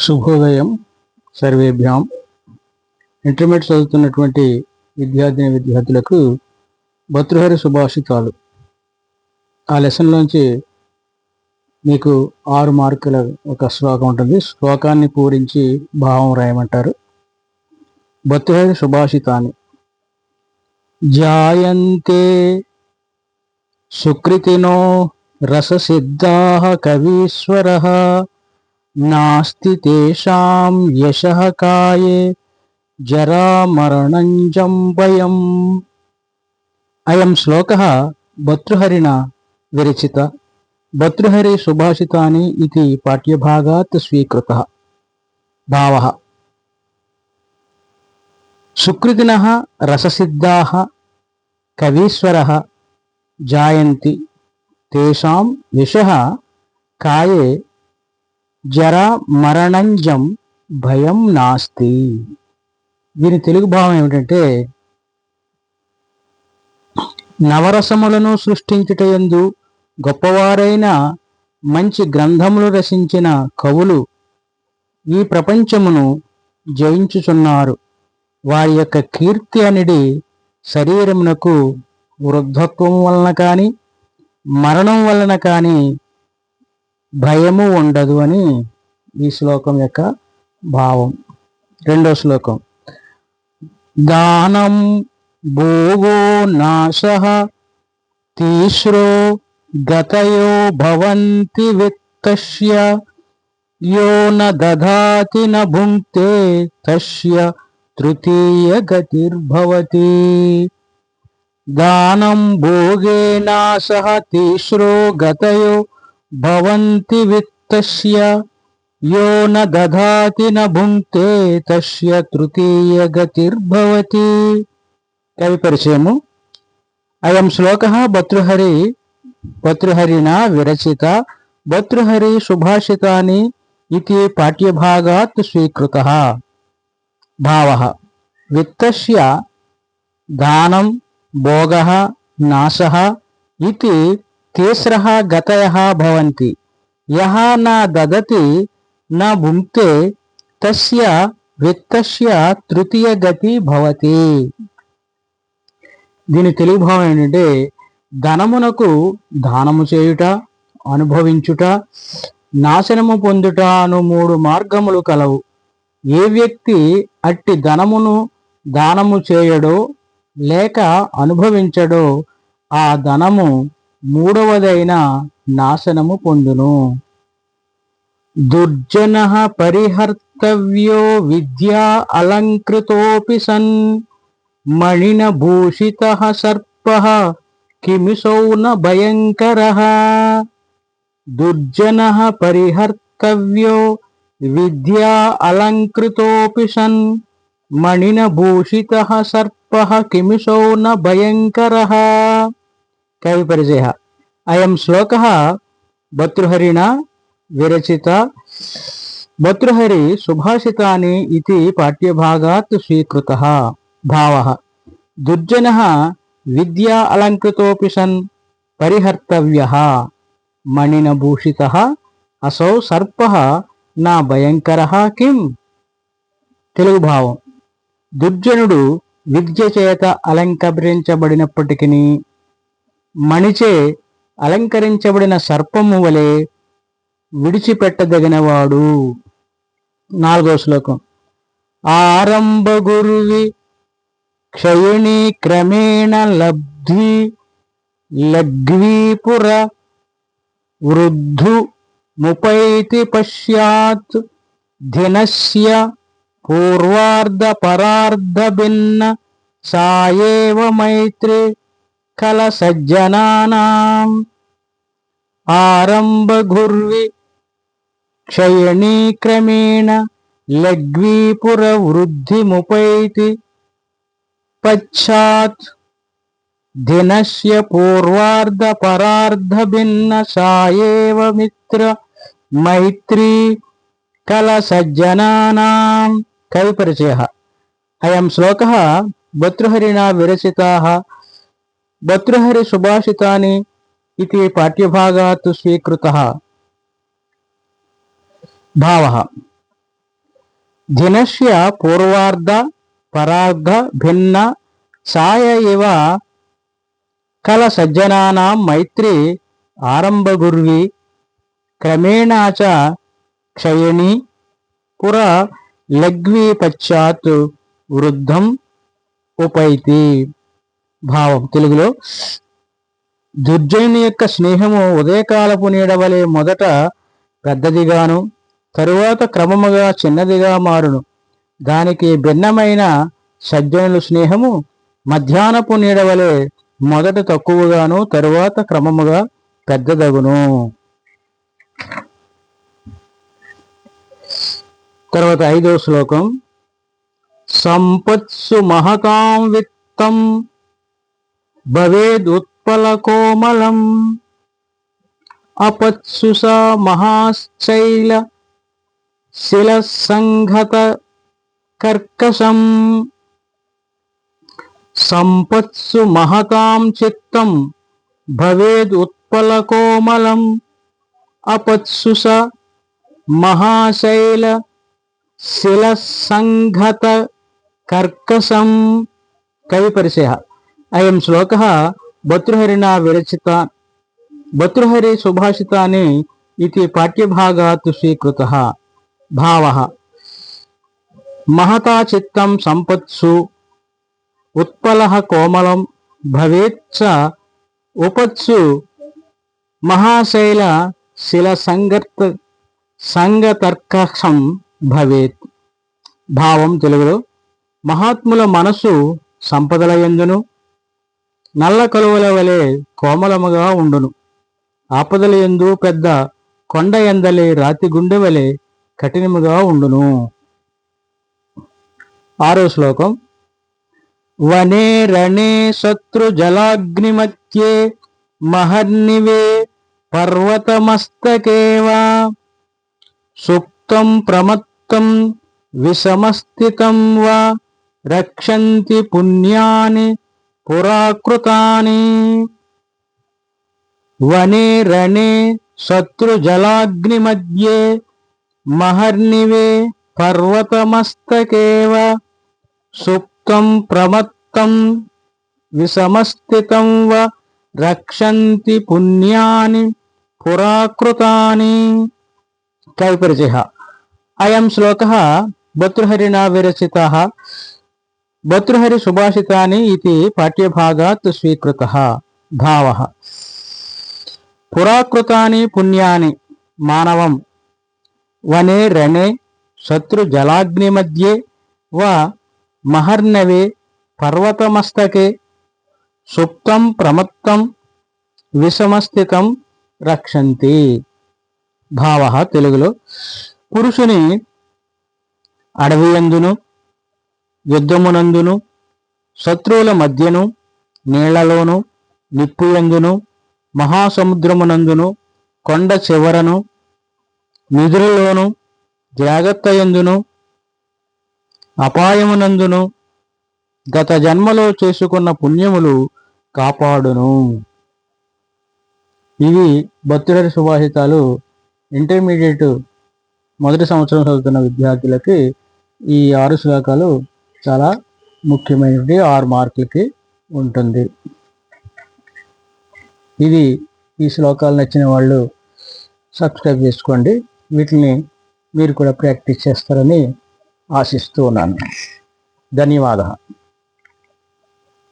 శుభోదయం సర్వేభ్యాం. ఇంటర్మీడియట్ చదువుతున్నటువంటి విద్యార్థిని విద్యార్థులకు భతృహరి శుభాషితాలు ఆ లెసన్లోంచి మీకు ఆరు మార్కుల ఒక శ్లోకం ఉంటుంది. శ్లోకాన్ని పూరించి భావం రాయమంటారు. భతృహరి శుభాషితాన్ని జాయంతే సుకృతినో రససిద్ధా కవీశ్వర నాస్తి తేషాం యశః కాయే జరామరణంజం భయం అయం శ్లోక భర్తృహరిణ విరచిత భర్తృహరి సుభాషితాని ఇది పాఠ్యభాగాత్ స్వీకృత భావ సుకృతిన రససిద్ధా కవీశ్వర జాయంతి తేషాం యశ కాయే జరా మరణంజం భయం నాస్తి. దీని తెలుగు భావం ఏమిటంటే నవరసములను సృష్టించుటయందు గొప్పవారైన మంచి గ్రంథములు రచించిన కవులు ఈ ప్రపంచమును జయించుచున్నారు. వారి యొక్క కీర్తి అనేది శరీరమునకు వృద్ధత్వం వలన కానీ మరణం వలన కానీ భయము ఉండదు అని ఈ శ్లోకం యొక్క భావం. రెండో శ్లోకం. దానం భోగో నాశ తీశ్రో గతయో భవంతి విత్తస్య యో న దధాతి న భుంక్తే తస్య తృతీయ గతిర్భవతి. దానం భోగేనా సహ తీశ్రో గతయో భవంతి విత్తస్య యో న దధాతి న భుంక్తే తస్య తృతీయ గతిర్భవతి. కవి పరిచయము. అయం శ్లోక భర్తృహరి భర్తృహరినా విరచిత భర్తృహరి సుభాషితాని ఇది పాఠ్యభాగాత్ స్వీకృత. భావ విత్తస్య దానం భోగ నాశ ఇది తేస్ర గతయ భవంతి. యహ నా దదతి నా భుంక్తే తస్య విత్తస్య తృతీయ గతి భవతి. దీని తెలుగు భావం ఏంటంటే ధనమునకు దానము చేయుట అనుభవించుట నాశనము పొందుట అను మూడు మార్గములు కలవు. ఏ వ్యక్తి అట్టి ధనమును దానము చేయడో లేక అనుభవించడో ఆ ధనము మూడవదైన నాశనము పొందును. దుర్జన పరిహర్తవ్యో విద్యా అలంకృతోపి సన్ మణిన భూషిత సర్ప కిమిసౌ న భయంకర. దుర్జన పరిహర్తవ్యో విద్యా అలంకృతోపి సన్ మణిన భూషిత సర్ప కిమిసౌ న భయంకర. కవిపరిచయ అయం శ్లోక భర్తృహరిణ విరచిత. భర్తృహరి సుభాషితాని ఇది పాఠ్యభాగాత్ స్వీకృత. భావ. దుర్జన విద్యా అలంకృతోపి సన్ పరిహర్తవ్య. మణిన భూషిత అసౌ సర్ప నా భయంకర కిం? తెలుగు భావం. దుర్జనుడు విద్య చేత అలంకరించబడినప్పటికీ మణిచే అలంకరించబడిన సర్పము వలె విడిచిపెట్టదగినవాడు. నాలుగో శ్లోకం. ఆరంభ గురువి క్షయుణి క్రమేణ లబ్ధి లగ్వీపుర వృద్ధు ముపైతి పశ్యాత్ ధినస్య పూర్వార్ధ పరార్ధ భిన్న సాయేవ మైత్రి కల సజ్జనానాం ఆరంభ గుర్వి క్షయణీ క్రమేణ లగ్వీపుర వృద్ధి ముపైతి పశ్చాత్ దినస్య పూర్వార్ధ పరార్ధ భిన్న సాయేవ మిత్ర మైత్రీ భర్తృహరి సుభాషితాని ఇది పాఠ్యభాగాత్ స్వీకృత. భావ. దినస్య పూర్వార్ధ పరార్ధ భిన్న సాయ ఇవ కల సజ్జనానాం మైత్రి ఆరంభగుర్వి క్రమేణా క్షయణి పుర లగ్వీ పశ్చాత్ వృద్ధం ఉపైతి. భావం. తెలుగులో దుర్జయుని యొక్క స్నేహము ఉదయకాలపు నీడవలే మొదట పెద్దదిగాను తరువాత క్రమముగా చిన్నదిగా మారును. దానికి భిన్నమైన సజ్జనుల స్నేహము మధ్యాహ్నపు నీడవలే మొదట తక్కువగాను తరువాత క్రమముగా పెద్దదగును. తర్వాత ఐదో శ్లోకం సంపత్సు మహతాం విత్తం భవేదుత్పలకోమలం. అపత్సు స మహాశైల శిలసంఘత కర్కశం. సంపత్సు మహతాం చిత్తం భవేద్ ఉత్పలకోమలం అపత్సు స మహాశైల శిలసంఘత కర్కశం. కవి పరిచయ అయం శ్లోక భర్తృహరిణా విరచిత భర్తృహరి సుభాషితాని ఇది పాఠ్యభాగాత్ స్వీకృత. భావ. మహతా చిత్తం సంపత్సు ఉత్పల కోమలం భవేచ్చ ఉపత్సు మహాశైల శిల సంగర్త సంగతర్కం భవేత్. భావం తెలుగులో మహాత్ముల మనసు సంపదల ఎందును? నల్ల కలువల వలె కోమలముగా ఉండును. ఆపదల ఎందు పెద్ద కొండ ఎందలే రాతి గుండె వలె కఠినముగా ఉండును. ఆరో శ్లోకం. వనే రణే శత్రు జలాగ్నిమత్యే మహర్నివే పర్వతమస్తకేవా సుప్తం ప్రమత్తం విషమస్థితం వా రక్షంతి పుణ్యాని పురాకృతాని. వనే రణే శత్రుజలాగ్నిమధ్యే మహర్నివే పర్వతమస్తకేవ. సుప్తం ప్రమత్తం విషమస్థితం వ రక్షంతి పుణ్యాని పురాకృతాని. కవిపరిచయ. అయం శ్లోక భర్తృహరిణా విరచిత. భర్తృహరి సుభాషితాని ఇది పాఠ్యభాగాత్ స్వీకృత భావ పురాకృతాని పుణ్యాని మానవం వనే రణే శత్రు జలాగ్ని మధ్యే వా మహర్నవే పర్వతమస్తకే సుప్తం ప్రమత్తం విషమస్థితం రక్షంతి. భావ తెలుగులో పురుషుని అడవి ఎందును? యుద్ధమునందును శత్రువుల మధ్యను నీళ్ళలోను నిప్పుయందును మహాసముద్రమునందును కొండ చివరను నిధులలోను జాగ్రత్తయందును అపాయమునందును గత జన్మలో చేసుకున్న పుణ్యములు కాపాడును. ఇవి భక్తుల సుభాషితాలు ఇంటర్మీడియట్ మొదటి సంవత్సరం చదువుతున్న విద్యార్థులకి ఈ ఆరు శ్లోకాలు చాలా ముఖ్యమైనది ఆరు మార్కులకి ఉంటుంది. ఇది ఈ శ్లోకాలు నచ్చిన వాళ్ళు సబ్స్క్రైబ్ చేసుకోండి. వీటిని మీరు కూడా ప్రాక్టీస్ చేస్తారని ఆశిస్తూ ఉన్నాను. ధన్యవాదాలు.